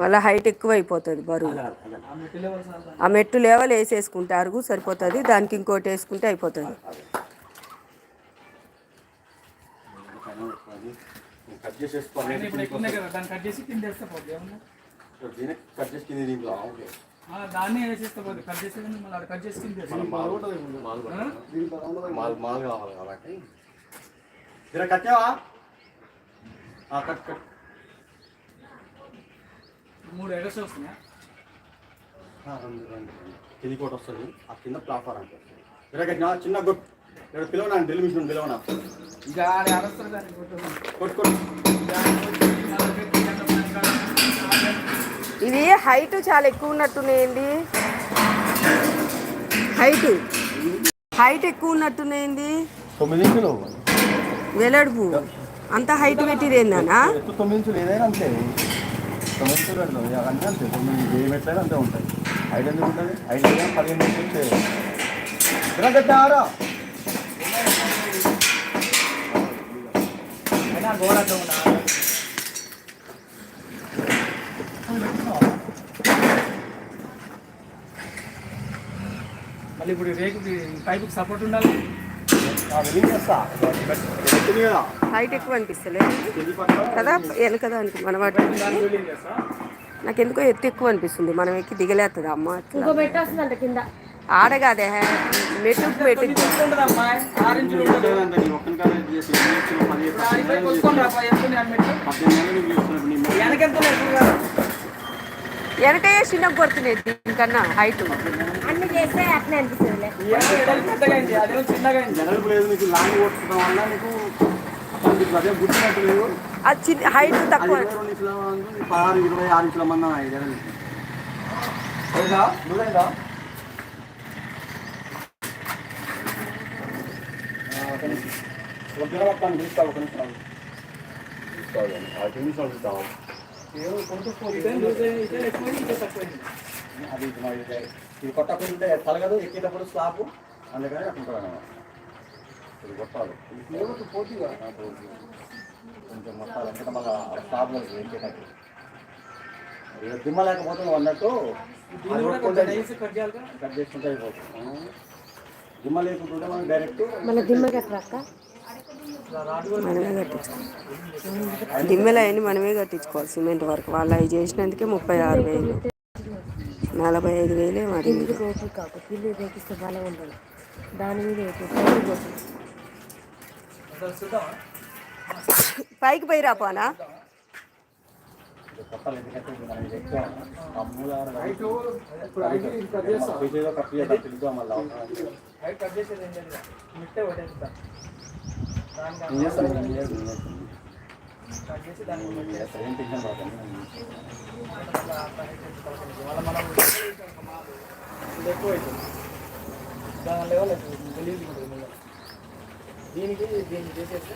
మళ్ళీ హైట్ ఎక్కువ అయిపోతుంది బరువు ఆ మెట్టు లేవలు వేసేసుకుంటారు సరిపోతుంది దానికి ఇంకోటి వేసుకుంటే అయిపోతుంది. కట్ దాన్ని వేసేస్తే చేసి మళ్ళీ చేసి. మాల్ మాల్ కావాలి కాబట్టి. కట్టావా కట్ కట్. మూడు వస్తున్నాయి? రెండు. కింది కోట వస్తుంది. ఆ కింద ప్లాట్ఫారం అంటే చిన్న గొట్ ఇక్కడ పిలవనా? Drill machine పిలవనా? ఇక అరస్తారు దాన్ని. కొట్టు. ఇది హైట్ చాలా ఎక్కువ ఉన్నట్టున్నాయండి హైట్ హైట్ ఎక్కువ ఉన్నట్టున్నాయండి తొమ్మిది ఇంచులు వెలడుపు. అంత హైట్ పెట్టిరేందనా తొమ్మిది ఇంచులు ఏదైనా అంతే. తొమ్మిది ఇంచులు అంటాం అంతే అంతే తొమ్మిది ఏ మెట్లైనా అంతే ఉంటాయి. ఐదు ఎందుకు ఉంటుంది ఐదు అయినా పదిహేను ఇంచులు ఇలా కట్టారా అయినా గోడ మళ్ళీ ఇప్పుడు రేకుకి పైపుకి సపోర్ట్ ఉండాలి. హైట్ ఎక్కువ అనిపిస్తలేదు కదా వెనక దానికి మన వాటి నాకు ఎందుకో ఎత్తు ఎక్కువ అనిపిస్తుంది. మనం ఎక్కి దిగలేస్తుంది అమ్మ కింద ఆడగాదే. మెట్టు. మెట్టు వెనకయ్యే కొడుతున్నాయి దీనికన్నా హైట్. చేస్తే అట్లే అయింది జనరల్ లేదు నీకు లాంగ్ కొట్టుకోవడం వల్ల నీకు అదే గుర్తున్నట్టు లేదు అది చిన్న హైట్ తక్కువ. రెండు ఇంచుల పదహారు ఇరవై ఆరు ఇంచుల మంది అన్నాయి జనరల్ లేదా నువ్వేందా ఒక తీసుకోవాలి నిమిషం తీసుకోవాలి కింద నిమిషాలు అది ఇది ఇది. కొట్టకుంటే తలగదు ఎక్కేటప్పుడు స్లాబ్. అందుకని అట్లా అన్నమాట. ఇది కొట్టాలి. పోటీగా కొంచెం మొత్తాలు. ఎందుకంటే మళ్ళీ స్లాబ్లో ఎక్కేటప్పుడు ఇక దిమ్మ లేకపోతే నువ్వు అన్నట్టు కట్ చేసుకుంటే అయిపోతుంది. దిమ్మ లేకుంటుంటే మనం డైరెక్ట్ దిమ్మెలు అవన్నీ మనమే కట్టించుకోవాలి సిమెంట్ వర్క్. వాళ్ళు అవి చేసినందుకే ముప్పై ఆరు వేలు. నలభై ఐదు వేలే మరి కాకు బాగా ఉండదు. దాని మీద పైకి పోయి రాపోనా ఏం చేస్తాను? కట్ చేసి దానికి ఏం చేస్తాను? ఏం టెన్షన్ పడకండి. మళ్ళీ మనం ఇది ఎక్కువ అవుతుంది దాని లెవెల్ అవుతుంది గలీజ్ ఉంటుంది మళ్ళీ దీనికి దీన్ని చేసేస్తే